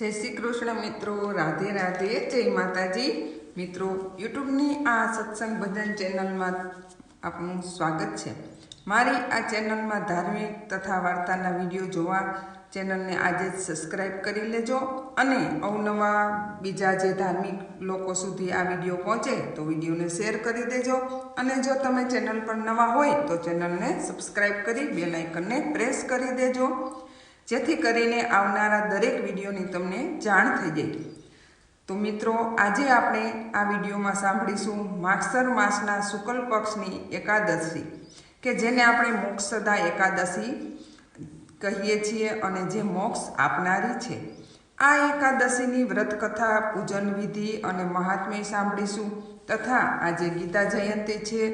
જય શ્રી કૃષ્ણ મિત્રો, રાધે રાધે, જય માતાજી. મિત્રો, યુટ્યુબની આ સત્સંગ ભજન ચેનલમાં આપનું સ્વાગત છે. મારી આ ચેનલમાં ધાર્મિક તથા વાર્તાના વીડિયો જોવા ચેનલને આજે જ સબસ્ક્રાઈબ કરી લેજો અને અવનવા બીજા જે ધાર્મિક લોકો સુધી આ વીડિયો પહોંચે તો વિડીયોને શેર કરી દેજો અને જો તમે ચેનલ પર નવા હોય તો ચેનલને સબસ્ક્રાઈબ કરી બેલ આઇકનને પ્રેસ કરી દેજો. જેથી કરીને આવનારા દરેક વિડીયોની તમને જાણ થઈ જાય. તો મિત્રો, આજે આપણે આ વિડીયોમાં સાંભળીશું માક્ષર માસના શુક્લ પક્ષની એકાદશી, કે જેને આપણે મોક્ષદા એકાદશી કહીએ છીએ અને જે મોક્ષ આપનારી છે. આ એકાદશીની વ્રત કથા પૂજન વિધિ અને મહાત્મ્ય સાંભળીશું તથા આજે ગીતા જયંતિ છે.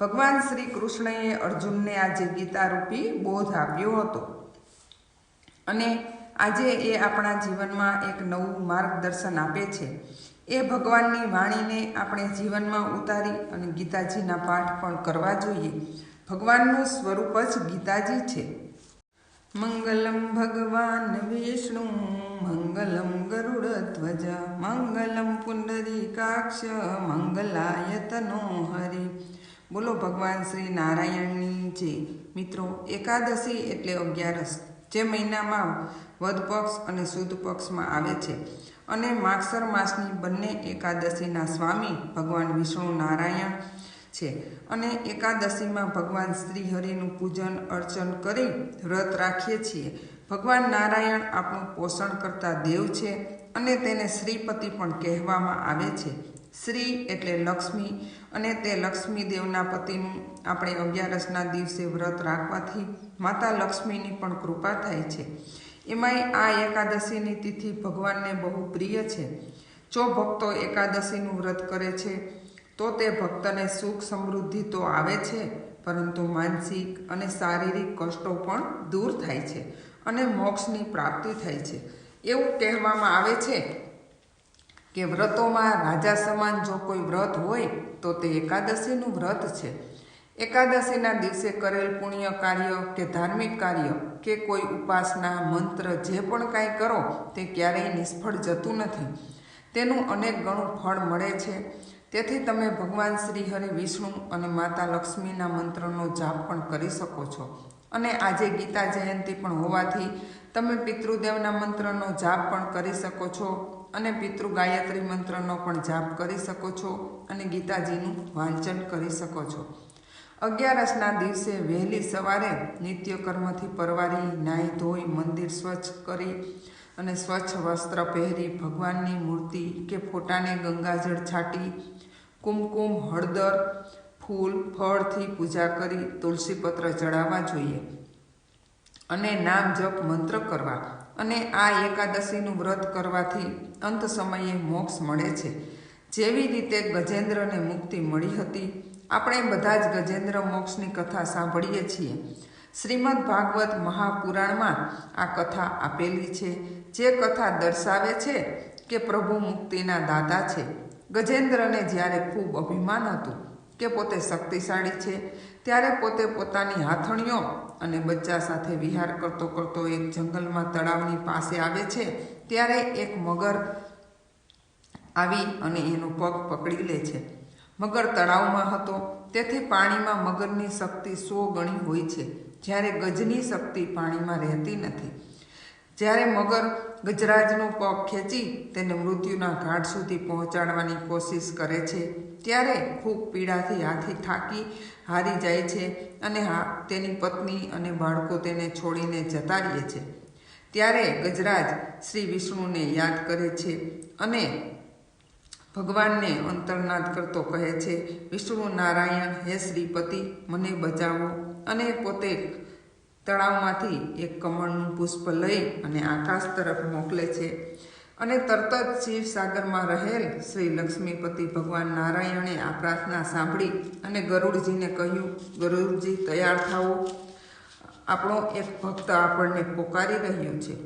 ભગવાન શ્રી કૃષ્ણએ અર્જુનને આજે ગીતા રૂપી બોધ આપ્યો હતો. અને આજે એ આપણા જીવનમાં એક નવું માર્ગદર્શન આપે છે. એ ભગવાનની વાણીને આપણે જીવનમાં ઉતારી અને ગીતાજીના પાઠ પણ કરવા જોઈએ. ભગવાનનું સ્વરૂપ જ ગીતાજી છે. મંગલમ ભગવાન વિષ્ણુ, મંગલમ ગરુડધ્વજ મંગલમ પુંડરીકાક્ષ મંગલાયતનો હરિ. બોલો ભગવાન શ્રી નારાયણની જે મિત્રો, એકાદશી એટલે અગિયારસ. જે મહિનામાં વધ પક્ષ અને સુદ પક્ષમાં આવે છે. અને માગસર માસની બંને એકાદશીના સ્વામી ભગવાન વિષ્ણુ નારાયણ છે. અને એકાદશીમાં ભગવાન શ્રી હરિનું પૂજન, અર્ચન કરી વ્રત રાખીએ છીએ. ભગવાન નારાયણ આપણું પોષણ કરતા દેવ છે અને તેને શ્રીપતિ પણ કહેવામાં આવે છે. શ્રી એટલે લક્ષ્મી અને તે લક્ષ્મી દેવના પતિનું આપણે અગિયારસના દિવસે વ્રત રાખવાથી માતા લક્ષ્મીની પણ કૃપા થાય છે. એમાંય આ એકાદશીની તિથિ ભગવાનને બહુ પ્રિય છે. જો ભક્તો એકાદશીનું વ્રત કરે છે, તો તે ભક્તને સુખ સમૃદ્ધિ તો આવે છે, પરંતુ માનસિક અને શારીરિક કષ્ટો પણ દૂર થાય છે અને મોક્ષની પ્રાપ્તિ થાય છે. એવું કહેવામાં આવે છે કે વ્રતોમાં રાજા સમાન જો કોઈ વ્રત હોય, તો તે એકાદશીનું વ્રત છે. એકાદશીના દિવસે કરેલ પુણ્ય કાર્ય કે ધાર્મિક કાર્ય કે કોઈ ઉપાસના મંત્ર જે પણ કાંઈ કરો, તે ક્યારેય નિષ્ફળ જતું નથી. તેનું અનેક ગણું ફળ મળે છે. તેથી તમે ભગવાન શ્રી હરિ વિષ્ણુ અને માતા લક્ષ્મીના મંત્રનો જાપ પણ કરી શકો છો. અને આજે ગીતા જયંતિ પણ હોવાથી તમે પિતૃદેવના મંત્રનો જાપ પણ કરી શકો છો. અને પિતૃ ગાયત્રી મંત્રનો પણ જાપ કરી શકો છો અને ગીતાજીનું વાંચન કરી શકો છો. અગિયારસના દિવસે વહેલી સવારે નિત્યકર્મથી પરવારી નાહી ધોઈ મંદિર સ્વચ્છ કરી અને સ્વચ્છ વસ્ત્ર પહેરી ભગવાનની મૂર્તિ કે ફોટાને ગંગાજળ છાંટી, કુમકુમ, હળદર, ફૂલ, ફળથી પૂજા કરી તુલસીપત્ર ચડાવવા જોઈએ અને નામ જપ મંત્ર કરવા. અને આ એકાદશીનું વ્રત કરવાથી અંત સમયે મોક્ષ મળે છે. જેવી રીતે ગજેન્દ્રને મુક્તિ મળી હતી, આપણે બધા જ ગજેન્દ્ર મોક્ષની કથા સાંભળીએ છીએ. શ્રીમદ ભાગવત મહાપુરાણમાં આ કથા આપેલી છે. જે કથા દર્શાવે છે કે પ્રભુ મુક્તિના દાતા છે. ગજેન્દ્રને જ્યારે ખૂબ અભિમાન હતું કે પોતે શક્તિશાળી છે. ત્યારે પોતે પોતાની હાથણીઓ અને બચ્ચા સાથે વિહાર કરતો કરતો એક જંગલમાં તળાવની પાસે આવે છે. ત્યારે એક મગર આવી અને એનો પગ પકડી લે છે. મગર તળાવમાં હતો. તેથી પાણીમાં મગરની શક્તિ સો ગણી હોય છે. જ્યારે ગજની શક્તિ પાણીમાં રહેતી નથી. જ્યારે મગર ગજરાજનો પગ ખેંચી તેને મૃત્યુના ઘાટ સુધી પહોંચાડવાની કોશિશ કરે છે, ત્યારે ખૂબ પીડાથી હાથી થાકી હારી જાય છે અને હા, તેની પત્ની અને બાળકો તેને છોડીને જતા રહે છે. ત્યારે ગજરાજ શ્રી વિષ્ણુને યાદ કરે છે અને ભગવાનને અંતર્નાદ કરતો કહે છે, વિષ્ણુ નારાયણ, હે શ્રીપતિ, મને બચાવો અને પોતે તળાવમાંથી એક કમળનું પુષ્પ લઈ અને આકાશ તરફ મોકલે છે. અને તરત જ શિવસાગરમાં રહેલ શ્રી લક્ષ્મીપતિ ભગવાન નારાયણે આ પ્રાર્થના સાંભળી અને ગરુડજીને કહ્યું, ગરુડજી, તૈયાર થાઓ. આપણો એક ભક્ત આપણને પોકારી રહ્યો છે.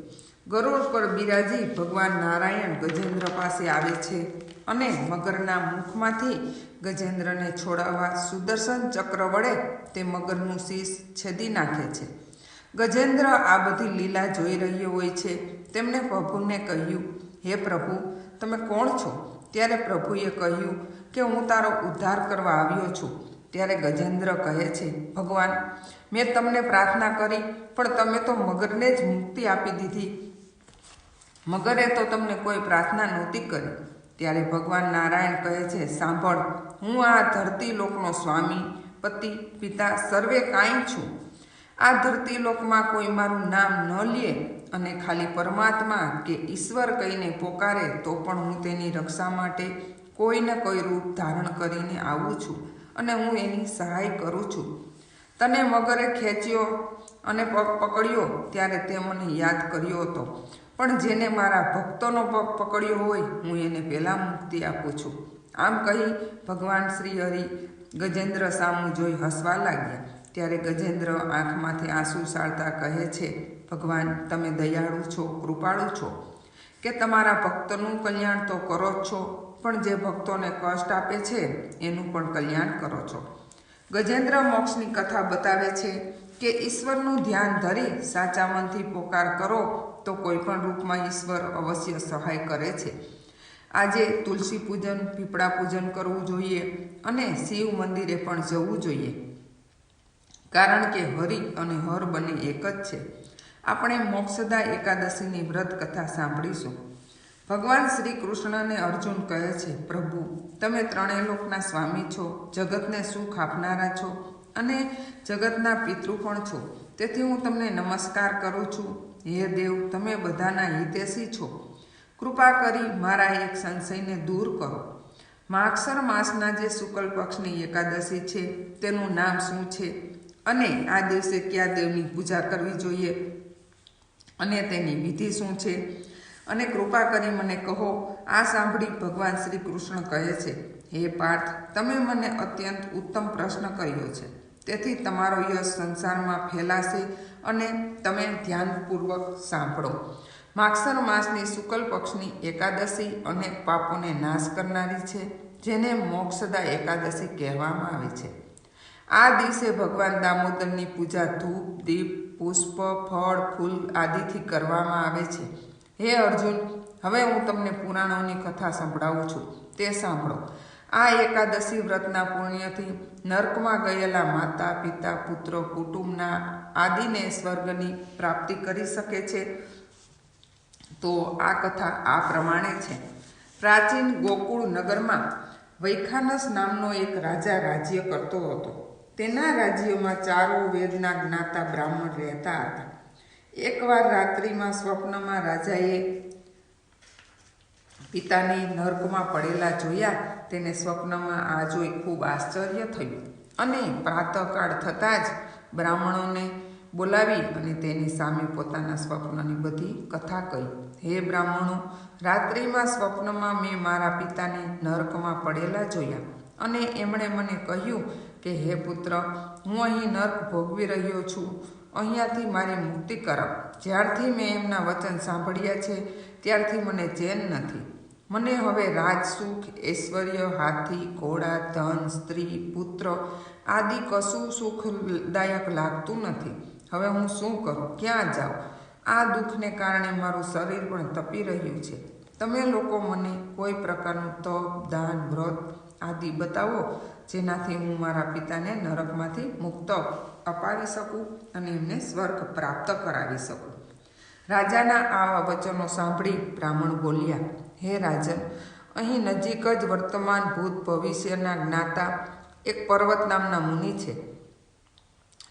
ગરુડ પર બિરાજી ભગવાન નારાયણ ગજેન્દ્ર પાસે આવે છે અને મગરના મુખમાંથી ગજેન્દ્રને છોડાવવા સુદર્શન ચક્ર વડે તે મગરનું શીશ છેદી નાખે છે. ગજેન્દ્ર આ બધી લીલા જોઈ રહ્યો હોય છે. તેમણે પ્રભુને કહ્યું, હે પ્રભુ, તમે કોણ છો? ત્યારે પ્રભુએ કહ્યું કે હું તારો ઉદ્ધાર કરવા આવ્યો છું. ત્યારે ગજેન્દ્ર કહે છે, ભગવાન, મેં તમને પ્રાર્થના કરી, પણ તમે તો મગરને જ મુક્તિ આપી દીધી. મગરે તો તમને કોઈ પ્રાર્થના નહોતી કરી. ત્યારે ભગવાન નારાયણ કહે છે, સાંભળ, હું આ ધરતી લોકનો સ્વામી, પતિ, પિતા, સર્વે કાંઈ છું. આ ધરતી લોકમાં કોઈ મારું નામ ન લે અને ખાલી પરમાત્મા કે ઈશ્વર કહીને પોકારે તો પણ હું તેની રક્ષા માટે કોઈને કોઈ રૂપ ધારણ કરીને આવું છું અને હું એની સહાય કરું છું. તને મગરે ખેંચ્યો અને પગ પકડ્યો ત્યારે તે મને યાદ કર્યો હતો. પણ જેને મારા ભક્તોનો પગ પકડ્યો હોય હું એને પહેલાં મુક્તિ આપું છું. આમ કહી ભગવાન શ્રી હરિ ગજેન્દ્ર સામુ જોઈ હસવા લાગ્યા. ત્યારે ગજેન્દ્ર આંખમાંથી આંસુ સાળતા કહે છે, ભગવાન, તમે દયાળુ છો, કૃપાળુ છો. કે તમારા ભક્તનું કલ્યાણ તો કરો જ છો, પણ જે ભક્તોને કષ્ટ આપે છે, એનું પણ કલ્યાણ કરો છો. ગજેન્દ્ર મોક્ષની કથા બતાવે છે કે ઈશ્વરનું ધ્યાન ધરી સાચા મનથી પોકાર કરો તો કોઈ પણ રૂપમાં ઈશ્વર અવશ્ય સહાય કરે છે. આજે તુલસી પૂજન પીપળા પૂજન કરવું જોઈએ અને શિવ મંદિરે પણ જવું જોઈએ. કારણ કે હરિ અને હર બંને એક જ છે. આપણે મોક્ષદા એકાદશીની વ્રત કથા સાંભળીશું. ભગવાન શ્રી કૃષ્ણને અર્જુન કહે છે, પ્રભુ, તમે ત્રણેય લોકના સ્વામી છો, જગતને સુખ આપનારા છો અને જગતના પિતૃ પણ છો. તેથી હું તમને નમસ્કાર કરું છું. હે દેવ, તમે બધાના હિતેશી છો. કૃપા કરી મારા એક સંશયને દૂર કરો. માક્ષર માસના જે શુક્લ પક્ષની એકાદશી છે, તેનું નામ શું છે? અને આ દિવસે કયા દેવની પૂજા કરવી જોઈએ? અને તેની વિધિ શું છે? અને કૃપા કરી મને કહો, આ સાંભળી ભગવાન શ્રી કૃષ્ણ કહે છે, હે પાર્થ, તમે મને અત્યંત ઉત્તમ પ્રશ્ન કર્યો છે. તેથી તમારો યશ સંસારમાં ફેલાશે અને તમે ધ્યાનપૂર્વક સાંભળો. માક્ષર માસની શુક્લ પક્ષની એકાદશી અનેક પાપોને નાશ કરનારી છે, જેને મોક્ષદા એકાદશી કહેવામાં આવે છે. આ દિવસે ભગવાન દામોદરની પૂજા ધૂપ, દીપ, પુષ્પ, ફળ, ફૂલ આદિથી કરવામાં આવે છે. હે અર્જુન, હવે હું તમને પુરાણોની કથા સંભળાવું છું. તે સાંભળો. આ એકાદશી વ્રતના પુણ્યથી નર્કમાં ગયેલા માતા, પિતા, પુત્રો, કુટુંબના આદિને સ્વર્ગની પ્રાપ્તિ કરી શકે છે. તો આ કથા આ પ્રમાણે છે. પ્રાચીન ગોકુળ નગરમાં વૈખાનસ નામનો એક રાજા રાજ્ય કરતો હતો. તેના રાજ્યમાં ચારો વેદના જ્ઞાતા બ્રાહ્મણ રહેતા હતા. એકવાર રાત્રિમાં સ્વપ્નમાં રાજાએ પિતાને નર્કમાં પડેલા જોયા, તેને સ્વપ્નમાં આ જોઈ ખૂબ આશ્ચર્ય થયું. અને પ્રાતઃકાળ થતાં જ બ્રાહ્મણોને બોલાવી અને તેની સામે પોતાના સ્વપ્નની બધી કથા કહી. હે બ્રાહ્મણો, રાત્રિમાં સ્વપ્નમાં મેં મારા પિતાને નર્કમાં પડેલા જોયા. અને એમણે મને કહ્યું કે, હે પુત્ર, હું અહીં નર્ક ભોગવી રહ્યો છું. અહીંયાથી મારી મુક્તિ કરાવ જ્યારથી મેં એમના વચન સાંભળ્યા છે, ત્યારથી મને ચેન નથી. મને હવે રાજ સુખ ઐશ્વર્ય, હાથી, ઘોડા, ધન, સ્ત્રી, પુત્ર આદિ કશું સુખદાયક લાગતું નથી. હવે હું શું કરું? ક્યાં જાઉં? આ દુઃખને કારણે મારું શરીર પણ તપી રહ્યું છે. તમે લોકો મને કોઈ પ્રકારનું તપ, દાન, વ્રત આદિ બતાવો, જેનાથી હું મારા પિતાને નરકમાંથી મુક્ત અપાવી શકું અને એમને સ્વર્ગ પ્રાપ્ત કરાવી શકું. રાજાના આવા વચનો સાંભળી બ્રાહ્મણ બોલ્યા, હે રાજન, અહીં નજીક જ વર્તમાન ભૂત ભવિષ્યના જ્ઞાતા એક પર્વત નામના મુનિ છે.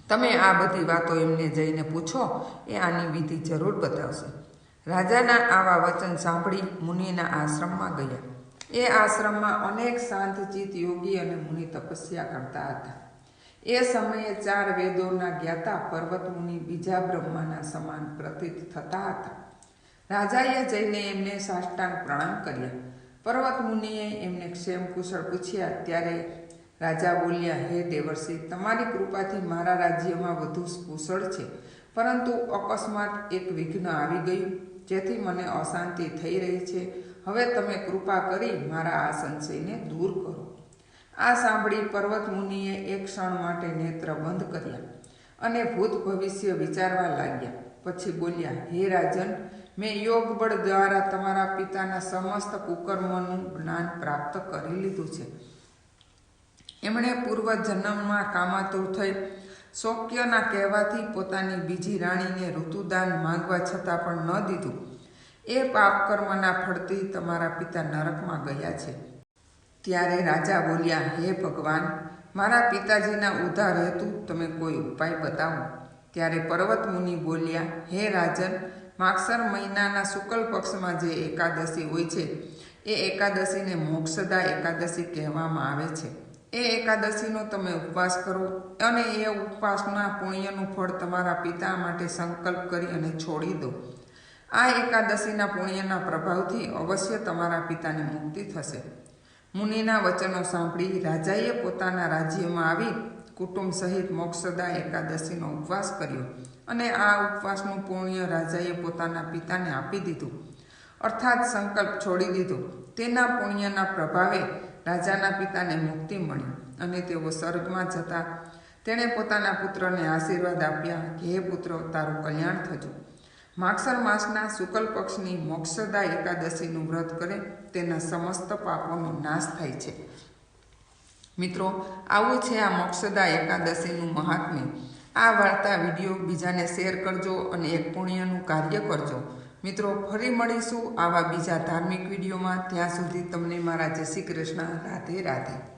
તમે આ બધી વાતો એમને જઈને પૂછો, એ આની વિધિ જરૂર બતાવશે. રાજાના આવા વચન સાંભળી મુનિના આશ્રમમાં ગયા. એ આશ્રમમાં અનેક શાંતચિત યોગી અને મુનિ તપસ્યા કરતા હતા. એ સમયે ચાર વેદોના જ્ઞાતા પર્વત મુનિ બીજા બ્રહ્માના સમાન પ્રતીત થતા હતા. રાજાએ જઈને એમને સાષ્ટાંગ પ્રણામ કર્યા. પર્વત મુનિએ એમને ક્ષેમ કુશળ પૂછ્યા, ત્યારે રાજા બોલ્યા, હે દેવર્ષિ, તમારી કૃપાથી મારા રાજ્યમાં વધુ કુશળ છે, પરંતુ અકસ્માત એક વિઘ્ન આવી ગયું, જેથી મને અશાંતિ થઈ રહી છે હવે તમે કૃપા કરી મારા આ સંશયને દૂર કરો. આ સાંભળી પર્વત મુનિએ એક ક્ષણ માટે નેત્ર બંધ કર્યા અને ભૂત ભવિષ્ય વિચારવા લાગ્યા. પછી બોલ્યા, હે રાજન, મેં યોગ બળ દ્વારા તમારા પિતાના સમસ્ત કુકર્મોનું જ્ઞાન પ્રાપ્ત કરી લીધું છે. એમણે પૂર્વ જન્મમાં કામાતુર થઈ શોક્યના કહેવાથી પોતાની બીજી રાણીને ઋતુદાન માંગવા છતાં પણ ન દીધું. એ પાપ કર્મના ફળથી તમારા પિતા નરકમાં ગયા છે. ત્યારે રાજા બોલ્યા, હે ભગવાન, મારા પિતાજીના ઉદ્ધાર હેતુ તમે કોઈ ઉપાય બતાવો. ત્યારે પર્વત મુનિ બોલ્યા, હે રાજન, માગસર મહિનાના શુક્લ પક્ષમાં જે એકાદશી હોય છે, એ એકાદશીને મોક્ષદા એકાદશી કહેવામાં આવે છે. એ એકાદશીનો તમે ઉપવાસ કરો અને એ ઉપવાસના પુણ્યનું ફળ તમારા પિતા માટે સંકલ્પ કરી અને છોડી દો. આ એકાદશીના પુણ્યના પ્રભાવથી અવશ્ય તમારા પિતાને મુક્તિ થશે. મુનિના વચનો સાંભળી રાજાએ પોતાના રાજ્યમાં આવી કુટુંબ સહિત મોક્ષદા એકાદશીનો ઉપવાસ કર્યો અને આ ઉપવાસનું પુણ્ય રાજાએ પોતાના પિતાને આપી દીધું. અર્થાત સંકલ્પ છોડી દીધો. તેના પુણ્યના પ્રભાવે રાજાના પિતાને મુક્તિ મળી અને તેઓ સ્વર્ગમાં જતા તેણે પોતાના પુત્રને આશીર્વાદ આપ્યા કે, હે પુત્ર, તારું કલ્યાણ થજો. માગસર માસના શુક્લ પક્ષની મોક્ષદા એકાદશીનું વ્રત કરે, તેના સમસ્ત પાપોનો નાશ થાય છે. મિત્રો, આવું છે આ મોક્ષદા એકાદશીનું મહાત્મ્ય. આ વાર્તા વીડિયો બીજાને શેર કરજો અને એક પુણ્યનું કાર્ય કરજો. મિત્રો, ફરી મળીશું આવા બીજા ધાર્મિક વિડીયોમાં. ત્યાં સુધી તમને મારા જય શ્રી કૃષ્ણ. રાધે રાધે.